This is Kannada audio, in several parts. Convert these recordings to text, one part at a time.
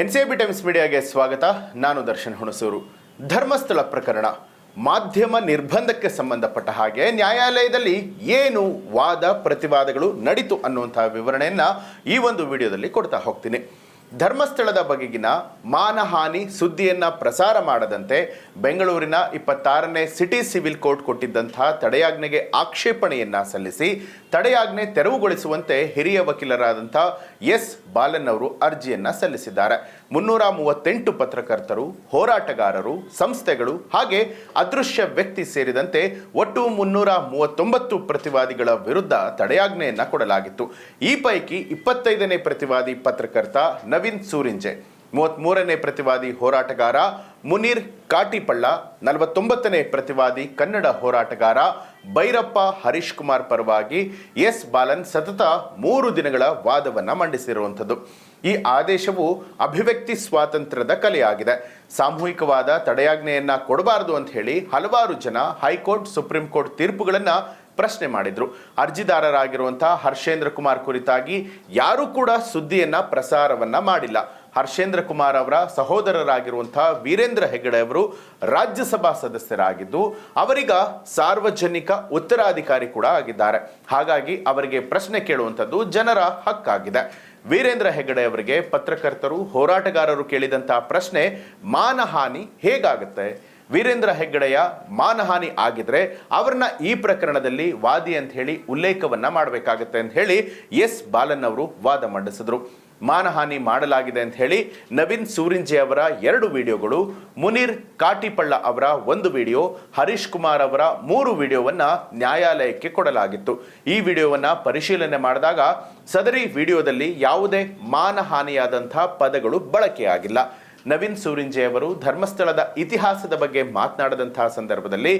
ಎನ್ ಸಿ ಬಿ ಟೈಮ್ಸ್ ಮೀಡಿಯಾಗೆ ಸ್ವಾಗತ. ನಾನು ದರ್ಶನ್ ಹುಣಸೂರು. ಧರ್ಮಸ್ಥಳ ಪ್ರಕರಣ. ಮಾಧ್ಯಮ ನಿರ್ಬಂಧಕ್ಕೆ ಸಂಬಂಧಪಟ್ಟ ಹಾಗೆ ನ್ಯಾಯಾಲಯದಲ್ಲಿ ಏನು ವಾದ ಪ್ರತಿವಾದಗಳು ನಡೀತು ಅನ್ನುವಂತಹ ವಿವರಣೆಯನ್ನು ಈ ಒಂದು ವಿಡಿಯೋದಲ್ಲಿ ಕೊಡ್ತಾ ಹೋಗ್ತೀನಿ. ಧರ್ಮಸ್ಥಳದ ಬಗೆಗಿನ ಮಾನಹಾನಿ ಸುದ್ದಿಯನ್ನ ಪ್ರಸಾರ ಮಾಡದಂತೆ ಬೆಂಗಳೂರಿನ ಇಪ್ಪತ್ತಾರನೇ ಸಿಟಿ ಸಿವಿಲ್ ಕೋರ್ಟ್ ಕೊಟ್ಟಿದ್ದಂತಹ ತಡೆಯಾಜ್ಞೆಗೆ ಆಕ್ಷೇಪಣೆಯನ್ನ ಸಲ್ಲಿಸಿ ತಡೆಯಾಜ್ಞೆ ತೆರವುಗೊಳಿಸುವಂತೆ ಹಿರಿಯ ವಕೀಲರಾದಂಥ ಎಸ್ ಬಾಲನ್ ಅವರು ಅರ್ಜಿಯನ್ನ ಸಲ್ಲಿಸಿದ್ದಾರೆ. ಮುನ್ನೂರ ಮೂವತ್ತೆಂಟು ಪತ್ರಕರ್ತರು, ಹೋರಾಟಗಾರರು, ಸಂಸ್ಥೆಗಳು ಹಾಗೆ ಅದೃಶ್ಯ ವ್ಯಕ್ತಿ ಸೇರಿದಂತೆ ಒಟ್ಟು ಮುನ್ನೂರ ಮೂವತ್ತೊಂಬತ್ತು ಪ್ರತಿವಾದಿಗಳ ವಿರುದ್ಧ ತಡೆಯಾಜ್ಞೆಯನ್ನು ಕೊಡಲಾಗಿತ್ತು. ಈ ಪೈಕಿ ಇಪ್ಪತ್ತೈದನೇ ಪ್ರತಿವಾದಿ ಪತ್ರಕರ್ತ ನವೀನ್ ಸೂರಿಂಜೆ, ಮೂವತ್ಮೂರನೇ ಪ್ರತಿವಾದಿ ಹೋರಾಟಗಾರ ಮುನೀರ್ ಕಾಟಿಪಳ್ಳ, ನಲವತ್ತೊಂಬತ್ತನೇ ಪ್ರತಿವಾದಿ ಕನ್ನಡ ಹೋರಾಟಗಾರ ಭೈರಪ್ಪ ಹರೀಶ್ ಕುಮಾರ್ ಪರವಾಗಿ ಎಸ್ ಬಾಲನ್ ಸತತ ಮೂರು ದಿನಗಳ ವಾದವನ್ನು ಮಂಡಿಸಿರುವಂಥದ್ದು. ಈ ಆದೇಶವು ಅಭಿವ್ಯಕ್ತಿ ಸ್ವಾತಂತ್ರ್ಯದ ಕಲೆಯಾಗಿದೆ. ಸಾಮೂಹಿಕವಾದ ತಡೆಯಾಜ್ಞೆಯನ್ನ ಕೊಡಬಾರದು ಅಂತ ಹೇಳಿ ಹಲವಾರು ಜನ ಹೈಕೋರ್ಟ್, ಸುಪ್ರೀಂ ಕೋರ್ಟ್ ತೀರ್ಪುಗಳನ್ನ ಪ್ರಶ್ನೆ ಮಾಡಿದ್ರು. ಅರ್ಜಿದಾರರಾಗಿರುವಂತಹ ಹರ್ಷೇಂದ್ರ ಕುಮಾರ್ ಕುರಿತಾಗಿ ಯಾರೂ ಕೂಡ ಸುದ್ದಿಯನ್ನ ಪ್ರಸಾರವನ್ನ ಮಾಡಿಲ್ಲ. ಹರ್ಷೇಂದ್ರ ಕುಮಾರ್ ಅವರ ಸಹೋದರರಾಗಿರುವಂತಹ ವೀರೇಂದ್ರ ಹೆಗಡೆ ಅವರು ರಾಜ್ಯಸಭಾ ಸದಸ್ಯರಾಗಿದ್ದು, ಅವರಿಗ ಸಾರ್ವಜನಿಕ ಉತ್ತರಾಧಿಕಾರಿ ಕೂಡ ಆಗಿದ್ದಾರೆ. ಹಾಗಾಗಿ ಅವರಿಗೆ ಪ್ರಶ್ನೆ ಕೇಳುವಂಥದ್ದು ಜನರ ಹಕ್ಕಾಗಿದೆ. ವೀರೇಂದ್ರ ಹೆಗಡೆ ಅವರಿಗೆ ಪತ್ರಕರ್ತರು, ಹೋರಾಟಗಾರರು ಕೇಳಿದಂತಹ ಪ್ರಶ್ನೆ, ಮಾನಹಾನಿ ಹೇಗಾಗುತ್ತೆ? ವೀರೇಂದ್ರ ಹೆಗ್ಗಡೆಯ ಮಾನಹಾನಿ ಆಗಿದ್ರೆ ಅವ್ರನ್ನ ಈ ಪ್ರಕರಣದಲ್ಲಿ ವಾದಿ ಅಂತ ಹೇಳಿ ಉಲ್ಲೇಖವನ್ನ ಮಾಡಬೇಕಾಗತ್ತೆ ಅಂತ ಹೇಳಿ ಎಸ್ ಬಾಲನ್ ಅವರು ವಾದ ಮಂಡಿಸಿದ್ರು. ಮಾನಹಾನಿ ಮಾಡಲಾಗಿದೆ ಅಂತ ಹೇಳಿ ನವೀನ್ ಸೂರಿಂಜೆ ಅವರ ಎರಡು ವಿಡಿಯೋಗಳು, ಮುನೀರ್ ಕಾಟಿಪಳ್ಳ ಅವರ ಒಂದು ವಿಡಿಯೋ, ಹರೀಶ್ ಕುಮಾರ್ ಅವರ ಮೂರು ವಿಡಿಯೋವನ್ನ ನ್ಯಾಯಾಲಯಕ್ಕೆ ಕೊಡಲಾಗಿತ್ತು. ಈ ವಿಡಿಯೋವನ್ನ ಪರಿಶೀಲನೆ ಮಾಡಿದಾಗ ಸದರಿ ವಿಡಿಯೋದಲ್ಲಿ ಯಾವುದೇ ಮಾನಹಾನಿಯಾದಂಥ ಪದಗಳು ಬಳಕೆಯಾಗಿಲ್ಲ. ನವೀನ್ ಸೂರಿಂಜೆ ಅವರು ಧರ್ಮಸ್ಥಳದ ಇತಿಹಾಸದ ಬಗ್ಗೆ ಮಾತನಾಡದಂತಹ ಸಂದರ್ಭದಲ್ಲಿ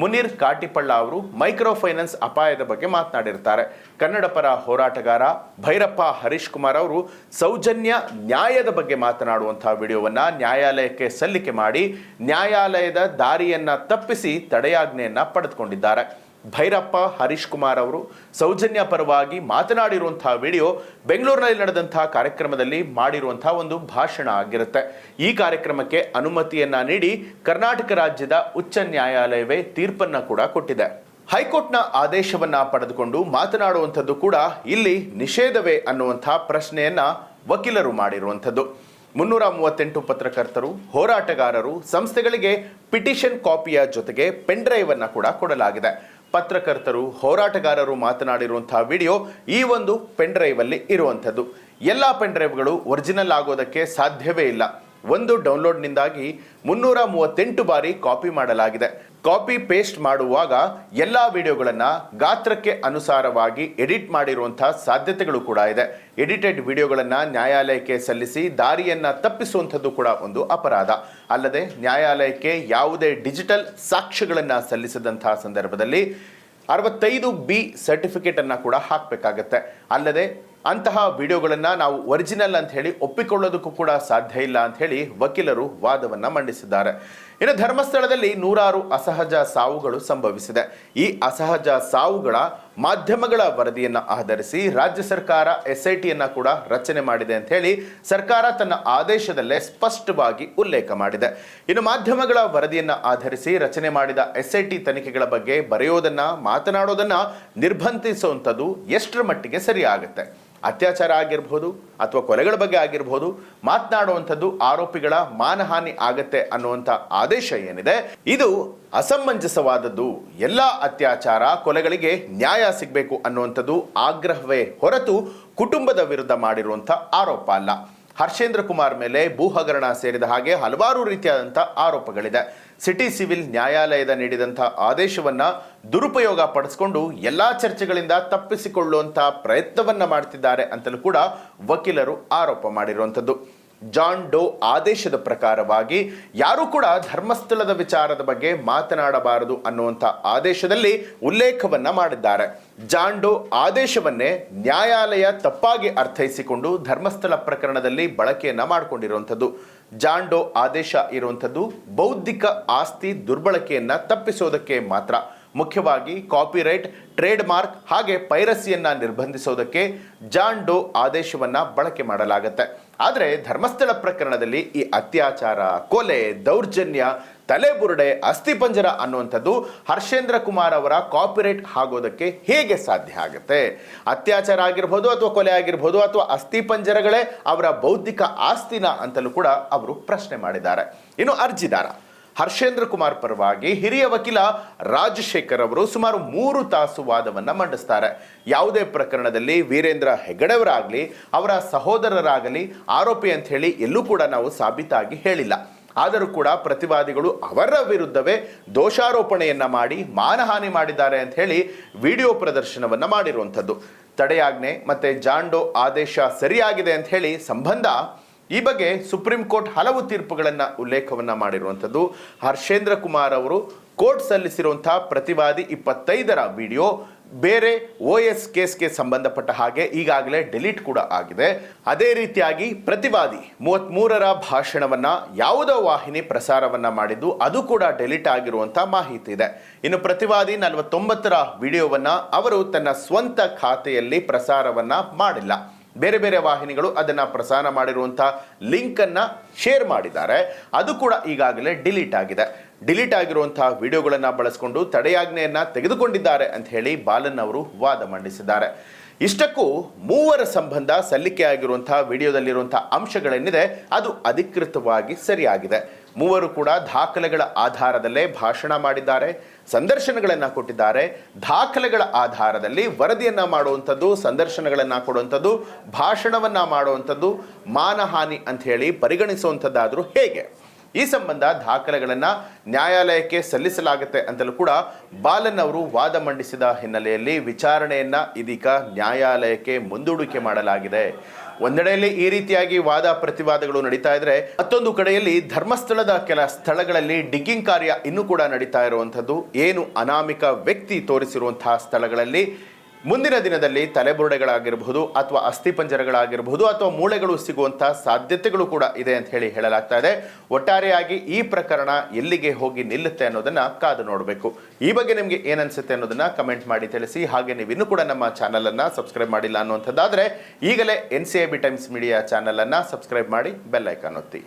ಮುನೀರ್ ಕಾಟಿಪಳ್ಳ ಅವರು ಮೈಕ್ರೋ ಫೈನಾನ್ಸ್ ಅಪಾಯದ ಬಗ್ಗೆ ಮಾತನಾಡಿರ್ತಾರೆ. ಕನ್ನಡ ಪರ ಹೋರಾಟಗಾರ ಭೈರಪ್ಪ ಹರೀಶ್ ಕುಮಾರ್ ಅವರು ಸೌಜನ್ಯ ನ್ಯಾಯದ ಬಗ್ಗೆ ಮಾತನಾಡುವಂತಹ ವಿಡಿಯೋವನ್ನ ನ್ಯಾಯಾಲಯಕ್ಕೆ ಸಲ್ಲಿಕೆ ಮಾಡಿ ನ್ಯಾಯಾಲಯದ ದಾರಿಯನ್ನ ತಪ್ಪಿಸಿ ತಡೆಯಾಜ್ಞೆಯನ್ನ ಪಡೆದುಕೊಂಡಿದ್ದಾರೆ. ಭೈರಪ್ಪ, ಹರೀಶ್ ಕುಮಾರ್ ಅವರು ಸೌಜನ್ಯ ಪರವಾಗಿ ಮಾತನಾಡಿರುವಂತಹ ವಿಡಿಯೋ ಬೆಂಗಳೂರಿನಲ್ಲಿ ನಡೆದಂತಹ ಕಾರ್ಯಕ್ರಮದಲ್ಲಿ ಮಾಡಿರುವಂತಹ ಒಂದು ಭಾಷಣ ಆಗಿರುತ್ತೆ. ಈ ಕಾರ್ಯಕ್ರಮಕ್ಕೆ ಅನುಮತಿಯನ್ನ ನೀಡಿ ಕರ್ನಾಟಕ ರಾಜ್ಯದ ಉಚ್ಚ ನ್ಯಾಯಾಲಯವೇ ತೀರ್ಪನ್ನ ಕೂಡ ಕೊಟ್ಟಿದೆ. ಹೈಕೋರ್ಟ್ನ ಆದೇಶವನ್ನ ಪಡೆದುಕೊಂಡು ಮಾತನಾಡುವಂಥದ್ದು ಕೂಡ ಇಲ್ಲಿ ನಿಷೇಧವೇ ಅನ್ನುವಂತಹ ಪ್ರಶ್ನೆಯನ್ನ ವಕೀಲರು ಮಾಡಿರುವಂಥದ್ದು. ಮುನ್ನೂರ ಮೂವತ್ತೆಂಟು ಪತ್ರಕರ್ತರು, ಹೋರಾಟಗಾರರು, ಸಂಸ್ಥೆಗಳಿಗೆ ಪಿಟಿಷನ್ ಕಾಪಿಯ ಜೊತೆಗೆ ಪೆನ್ ಡ್ರೈವ್ ಅನ್ನ ಕೂಡ ಕೊಡಲಾಗಿದೆ. ಪತ್ರಕರ್ತರು, ಹೋರಾಟಗಾರರು ಮಾತನಾಡಿರುವಂತಹ ವಿಡಿಯೋ ಈ ಒಂದು ಪೆನ್ ಡ್ರೈವ್ ಅಲ್ಲಿ ಇರುವಂಥದ್ದು. ಎಲ್ಲ ಪೆನ್ ಡ್ರೈವ್ಗಳು ಒರಿಜಿನಲ್ ಆಗೋದಕ್ಕೆ ಸಾಧ್ಯವೇ ಇಲ್ಲ. ಒಂದು ಡೌನ್ಲೋಡ್ನಿಂದಾಗಿ ಮುನ್ನೂರ ಮೂವತ್ತೆಂಟು ಬಾರಿ ಕಾಪಿ ಮಾಡಲಾಗಿದೆ. ಕಾಪಿ ಪೇಸ್ಟ್ ಮಾಡುವಾಗ ಎಲ್ಲ ವಿಡಿಯೋಗಳನ್ನು ಗಾತ್ರಕ್ಕೆ ಅನುಸಾರವಾಗಿ ಎಡಿಟ್ ಮಾಡಿರುವಂತಹ ಸಾಧ್ಯತೆಗಳು ಕೂಡ ಇದೆ. ಎಡಿಟೆಡ್ ವಿಡಿಯೋಗಳನ್ನು ನ್ಯಾಯಾಲಯಕ್ಕೆ ಸಲ್ಲಿಸಿ ದಾರಿಯನ್ನು ತಪ್ಪಿಸುವಂಥದ್ದು ಕೂಡ ಒಂದು ಅಪರಾಧ. ಅಲ್ಲದೆ ನ್ಯಾಯಾಲಯಕ್ಕೆ ಯಾವುದೇ ಡಿಜಿಟಲ್ ಸಾಕ್ಷ್ಯಗಳನ್ನು ಸಲ್ಲಿಸಿದಂತಹ ಸಂದರ್ಭದಲ್ಲಿ ಅರವತ್ತೈದು ಬಿ ಸರ್ಟಿಫಿಕೇಟನ್ನು ಕೂಡ ಹಾಕಬೇಕಾಗತ್ತೆ. ಅಲ್ಲದೆ ಅಂತಹ ವಿಡಿಯೋಗಳನ್ನು ನಾವು ಒರಿಜಿನಲ್ ಅಂತ ಹೇಳಿ ಒಪ್ಪಿಕೊಳ್ಳೋದಕ್ಕೂ ಕೂಡ ಸಾಧ್ಯ ಇಲ್ಲ ಅಂತ ಹೇಳಿ ವಕೀಲರು ವಾದವನ್ನು ಮಂಡಿಸಿದ್ದಾರೆ. ಇನ್ನು ಧರ್ಮಸ್ಥಳದಲ್ಲಿ ನೂರಾರು ಅಸಹಜ ಸಾವುಗಳು ಸಂಭವಿಸಿದೆ. ಈ ಅಸಹಜ ಸಾವುಗಳ ಮಾಧ್ಯಮಗಳ ವರದಿಯನ್ನು ಆಧರಿಸಿ ರಾಜ್ಯ ಸರ್ಕಾರ ಎಸ್ ಐ ಕೂಡ ರಚನೆ ಮಾಡಿದೆ ಅಂತ ಹೇಳಿ ಸರ್ಕಾರ ತನ್ನ ಆದೇಶದಲ್ಲೇ ಸ್ಪಷ್ಟವಾಗಿ ಉಲ್ಲೇಖ ಮಾಡಿದೆ. ಇನ್ನು ಮಾಧ್ಯಮಗಳ ವರದಿಯನ್ನು ಆಧರಿಸಿ ರಚನೆ ಮಾಡಿದ ಎಸ್ ತನಿಖೆಗಳ ಬಗ್ಗೆ ಬರೆಯೋದನ್ನು, ಮಾತನಾಡೋದನ್ನು ನಿರ್ಬಂಧಿಸುವಂಥದ್ದು ಎಷ್ಟರ ಮಟ್ಟಿಗೆ ಸರಿಯಾಗುತ್ತೆ? ಅತ್ಯಾಚಾರ ಆಗಿರ್ಬೋದು ಅಥವಾ ಕೊಲೆಗಳ ಬಗ್ಗೆ ಆಗಿರ್ಬೋದು ಮಾತನಾಡುವಂಥದ್ದು ಆರೋಪಿಗಳ ಮಾನಹಾನಿ ಆಗತ್ತೆ ಅನ್ನುವಂಥ ಆದೇಶ ಏನಿದೆ, ಇದು ಅಸಮಂಜಸವಾದದ್ದು. ಎಲ್ಲ ಅತ್ಯಾಚಾರ ಕೊಲೆಗಳಿಗೆ ನ್ಯಾಯ ಸಿಗಬೇಕು ಅನ್ನುವಂಥದ್ದು ಆಗ್ರಹವೇ ಹೊರತು ಕುಟುಂಬದ ವಿರುದ್ಧ ಮಾಡಿರುವಂಥ ಆರೋಪ ಅಲ್ಲ. ಹರ್ಷೇಂದ್ರ ಕುಮಾರ್ ಮೇಲೆ ಭೂ ಹಗರಣ ಸೇರಿದ ಹಾಗೆ ಹಲವಾರು ರೀತಿಯಾದಂಥ ಆರೋಪಗಳಿದೆ. ಸಿಟಿ ಸಿವಿಲ್ ನ್ಯಾಯಾಲಯದ ನೀಡಿದಂಥ ಆದೇಶವನ್ನು ದುರುಪಯೋಗ ಪಡಿಸ್ಕೊಂಡು ಎಲ್ಲ ಚರ್ಚೆಗಳಿಂದ ತಪ್ಪಿಸಿಕೊಳ್ಳುವಂಥ ಪ್ರಯತ್ನವನ್ನು ಮಾಡ್ತಿದ್ದಾರೆ ಅಂತಲೂ ಕೂಡ ವಕೀಲರು ಆರೋಪ ಮಾಡಿರುವಂಥದ್ದು. ಜಾನ್ ಡೋ ಆದೇಶದ ಪ್ರಕಾರವಾಗಿ ಯಾರೂ ಕೂಡ ಧರ್ಮಸ್ಥಳದ ವಿಚಾರದ ಬಗ್ಗೆ ಮಾತನಾಡಬಾರದು ಅನ್ನುವಂಥ ಆದೇಶದಲ್ಲಿ ಉಲ್ಲೇಖವನ್ನ ಮಾಡಿದ್ದಾರೆ. ಜಾನ್ ಡೋ ಆದೇಶವನ್ನೇ ನ್ಯಾಯಾಲಯ ತಪ್ಪಾಗಿ ಅರ್ಥೈಸಿಕೊಂಡು ಧರ್ಮಸ್ಥಳ ಪ್ರಕರಣದಲ್ಲಿ ಬಳಕೆಯನ್ನು ಮಾಡಿಕೊಂಡಿರುವಂಥದ್ದು. ಜಾನ್ ಡೋ ಆದೇಶ ಇರುವಂಥದ್ದು ಬೌದ್ಧಿಕ ಆಸ್ತಿ ದುರ್ಬಳಕೆಯನ್ನು ತಪ್ಪಿಸೋದಕ್ಕೆ ಮಾತ್ರ. ಮುಖ್ಯವಾಗಿ ಕಾಪಿರೈಟ್ ಟ್ರೇಡ್ ಮಾರ್ಕ್ ಹಾಗೆ ಪೈರಸಿಯನ್ನು ನಿರ್ಬಂಧಿಸೋದಕ್ಕೆ ಜಾನ್ ಡೋ ಆದೇಶವನ್ನ ಬಳಕೆ ಮಾಡಲಾಗುತ್ತೆ. ಆದರೆ ಧರ್ಮಸ್ಥಳ ಪ್ರಕರಣದಲ್ಲಿ ಈ ಅತ್ಯಾಚಾರ, ಕೊಲೆ, ದೌರ್ಜನ್ಯ, ತಲೆಬುರುಡೆ, ಅಸ್ಥಿಪಂಜರ ಅನ್ನುವಂಥದ್ದು ಹರ್ಷೇಂದ್ರ ಕುಮಾರ್ ಅವರ ಕಾಪಿರೈಟ್ ಆಗೋದಕ್ಕೆ ಹೇಗೆ ಸಾಧ್ಯ ಆಗುತ್ತೆ? ಅತ್ಯಾಚಾರ ಆಗಿರ್ಬೋದು ಅಥವಾ ಕೊಲೆ ಆಗಿರ್ಬೋದು ಅಥವಾ ಅಸ್ಥಿಪಂಜರಗಳೇ ಅವರ ಬೌದ್ಧಿಕ ಆಸ್ತಿನ ಅಂತಲೂ ಕೂಡ ಅವರು ಪ್ರಶ್ನೆ ಮಾಡಿದ್ದಾರೆ. ಇನ್ನು ಅರ್ಜಿದಾರ. ಹರ್ಷೇಂದ್ರ ಕುಮಾರ್ ಪರವಾಗಿ ಹಿರಿಯ ವಕೀಲ ರಾಜಶೇಖರ್ ಅವರು ಸುಮಾರು ಮೂರು ತಾಸು ವಾದವನ್ನ ಮಂಡಿಸ್ತಾರೆ. ಯಾವುದೇ ಪ್ರಕರಣದಲ್ಲಿ ವೀರೇಂದ್ರ ಹೆಗಡೆಯವರಾಗಲಿ, ಅವರ ಸಹೋದರರಾಗಲಿ ಆರೋಪಿ ಅಂತ ಹೇಳಿ ಎಲ್ಲೂ ಕೂಡ ನಾವು ಸಾಬೀತಾಗಿ ಹೇಳಿಲ್ಲ. ಆದರೂ ಕೂಡ ಪ್ರತಿವಾದಿಗಳು ಅವರ ವಿರುದ್ಧವೇ ದೋಷಾರೋಪಣೆಯನ್ನ ಮಾಡಿ ಮಾನಹಾನಿ ಮಾಡಿದ್ದಾರೆ ಅಂತ ಹೇಳಿ ವಿಡಿಯೋ ಪ್ರದರ್ಶನವನ್ನ ಮಾಡಿರುವಂಥದ್ದು. ತಡೆಯಾಜ್ಞೆ ಮತ್ತೆ ಜಾಂಡೋ ಆದೇಶ ಸರಿಯಾಗಿದೆ ಅಂತ ಹೇಳಿ ಸಂಬಂಧ ಈ ಬಗ್ಗೆ ಸುಪ್ರೀಂ ಕೋರ್ಟ್ ಹಲವು ತೀರ್ಪುಗಳನ್ನು ಉಲ್ಲೇಖವನ್ನು ಮಾಡಿರುವಂಥದ್ದು. ಹರ್ಷೇಂದ್ರ ಕುಮಾರ್ ಅವರು ಕೋರ್ಟ್ ಸಲ್ಲಿಸಿರುವಂತಹ ಪ್ರತಿವಾದಿ ಇಪ್ಪತ್ತೈದರ ವಿಡಿಯೋ ಬೇರೆ ಓ ಎಸ್ ಕೇಸ್ಗೆ ಸಂಬಂಧಪಟ್ಟ ಹಾಗೆ ಈಗಾಗಲೇ ಡಿಲೀಟ್ ಕೂಡ ಆಗಿದೆ. ಅದೇ ರೀತಿಯಾಗಿ ಪ್ರತಿವಾದಿ ಮೂವತ್ಮೂರರ ಭಾಷಣವನ್ನು ಯಾವುದೋ ವಾಹಿನಿ ಪ್ರಸಾರವನ್ನು ಮಾಡಿದ್ದು ಅದು ಕೂಡ ಡಿಲೀಟ್ ಆಗಿರುವಂಥ ಮಾಹಿತಿ ಇದೆ. ಇನ್ನು ಪ್ರತಿವಾದಿ ನಲವತ್ತೊಂಬತ್ತರ ವಿಡಿಯೋವನ್ನು ಅವರು ತನ್ನ ಸ್ವಂತ ಖಾತೆಯಲ್ಲಿ ಪ್ರಸಾರವನ್ನು ಮಾಡಿಲ್ಲ. ಬೇರೆ ಬೇರೆ ವಾಹಿನಿಗಳು ಅದನ್ನು ಪ್ರಸಾರ ಮಾಡಿರುವಂಥ ಲಿಂಕನ್ನು ಶೇರ್ ಮಾಡಿದ್ದಾರೆ. ಅದು ಕೂಡ ಈಗಾಗಲೇ ಡಿಲೀಟ್ ಆಗಿದೆ. ಡಿಲೀಟ್ ಆಗಿರುವಂತಹ ವಿಡಿಯೋಗಳನ್ನು ಬಳಸಿಕೊಂಡು ತಡೆಯಾಜ್ಞೆಯನ್ನು ತೆಗೆದುಕೊಂಡಿದ್ದಾರೆ ಅಂತ ಹೇಳಿ ಬಾಲನ್ ಅವರು ವಾದ ಮಂಡಿಸಿದ್ದಾರೆ. ಇಷ್ಟಕ್ಕೂ ಮೂವರ ಸಂಬಂಧ ಸಲ್ಲಿಕೆಯಾಗಿರುವಂಥ ವಿಡಿಯೋದಲ್ಲಿರುವಂಥ ಅಂಶಗಳೇನಿದೆ, ಅದು ಅಧಿಕೃತವಾಗಿ ಸರಿಯಾಗಿದೆ. ಮೂವರು ಕೂಡ ದಾಖಲೆಗಳ ಆಧಾರದಲ್ಲೇ ಭಾಷಣ ಮಾಡಿದ್ದಾರೆ, ಸಂದರ್ಶನಗಳನ್ನು ಕೊಟ್ಟಿದ್ದಾರೆ. ದಾಖಲೆಗಳ ಆಧಾರದಲ್ಲಿ ವರದಿಯನ್ನು ಮಾಡುವಂಥದ್ದು, ಸಂದರ್ಶನಗಳನ್ನು ಕೊಡುವಂಥದ್ದು, ಭಾಷಣವನ್ನು ಮಾಡುವಂಥದ್ದು, ಮಾನಹಾನಿ ಅಂತ ಹೇಳಿ ಪರಿಗಣಿಸುವಂಥದ್ದಾದರೂ ಹೇಗೆ? ಈ ಸಂಬಂಧ ದಾಖಲೆಗಳನ್ನು ನ್ಯಾಯಾಲಯಕ್ಕೆ ಸಲ್ಲಿಸಲಾಗುತ್ತೆ ಅಂತಲೂ ಕೂಡ ಬಾಲನ್ ಅವರು ವಾದ ಮಂಡಿಸಿದ ಹಿನ್ನೆಲೆಯಲ್ಲಿ ವಿಚಾರಣೆಯನ್ನು ಇದೀಗ ನ್ಯಾಯಾಲಯಕ್ಕೆ ಮುಂದೂಡಿಕೆ ಮಾಡಲಾಗಿದೆ. ಒಂದೆಡೆಯಲ್ಲಿ ಈ ರೀತಿಯಾಗಿ ವಾದ ಪ್ರತಿವಾದಗಳು ನಡೀತಾ ಇದ್ರೆ ಮತ್ತೊಂದು ಕಡೆಯಲ್ಲಿ ಧರ್ಮಸ್ಥಳದ ಕೆಲ ಸ್ಥಳಗಳಲ್ಲಿ ಡಿಗ್ಗಿಂಗ್ ಕಾರ್ಯ ಇನ್ನೂ ಕೂಡ ನಡೀತಾ ಇರುವಂಥದ್ದು. ಏನು ಅನಾಮಿಕ ವ್ಯಕ್ತಿ ತೋರಿಸಿರುವಂತಹ ಸ್ಥಳಗಳಲ್ಲಿ ಮುಂದಿನ ದಿನದಲ್ಲಿ ತಲೆಬುರುಡೆಗಳಾಗಿರಬಹುದು ಅಥವಾ ಅಸ್ಥಿಪಂಜರಗಳಾಗಿರಬಹುದು ಅಥವಾ ಮೂಳೆಗಳು ಸಿಗುವಂತಹ ಸಾಧ್ಯತೆಗಳು ಕೂಡ ಇದೆ ಅಂತ ಹೇಳಿ ಹೇಳಲಾಗ್ತಾ ಇದೆ. ಒಟ್ಟಾರೆಯಾಗಿ ಈ ಪ್ರಕರಣ ಎಲ್ಲಿಗೆ ಹೋಗಿ ನಿಲ್ಲುತ್ತೆ ಅನ್ನೋದನ್ನ ಕಾದು ನೋಡಬೇಕು. ಈ ಬಗ್ಗೆ ನಿಮಗೆ ಏನನ್ಸುತ್ತೆ ಅನ್ನೋದನ್ನ ಕಮೆಂಟ್ ಮಾಡಿ ತಿಳಿಸಿ. ಹಾಗೆ ನೀವು ಇನ್ನೂ ಕೂಡ ನಮ್ಮ ಚಾನಲ್ ಅನ್ನ ಸಬ್ಸ್ಕ್ರೈಬ್ ಮಾಡಿಲ್ಲ ಅನ್ನುವಂಥದ್ದಾದ್ರೆ ಈಗಲೇ N C I B Times Media channel ಅನ್ನ ಸಬ್ಸ್ಕ್ರೈಬ್ ಮಾಡಿ ಬೆಲ್ ಒತ್ತಿ.